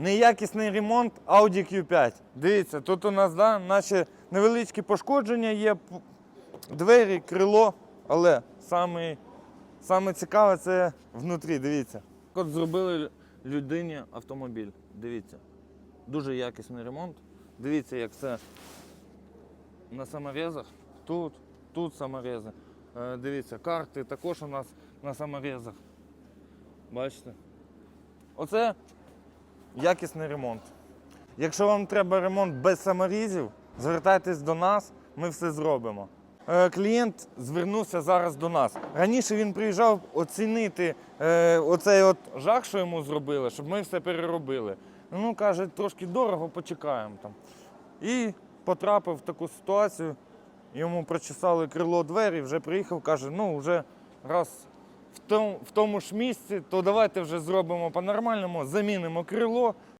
Неякісний ремонт Audi Q5. Дивіться, тут у нас да, наші невеличкі пошкодження є, двері, крило, але саме, саме цікаве це внутрі, дивіться. От зробили людині автомобіль. Дивіться. Дуже якісний ремонт. Дивіться, як це на саморезах. Тут, тут саморези. Е, Дивіться, карти також у нас на саморезах. Бачите? Оце якісний ремонт. Якщо вам треба ремонт без саморізів, звертайтесь до нас, ми все зробимо. Е, Клієнт звернувся зараз до нас. Раніше він приїжджав оцінити е, оцей от жах, що йому зробили, щоб ми все переробили. Ну, каже, трошки дорого, почекаємо там. І потрапив в таку ситуацію. Йому прочесали крило двері, вже приїхав, каже, ну вже раз в тому ж місці, то давайте вже зробимо по-нормальному, замінимо крило,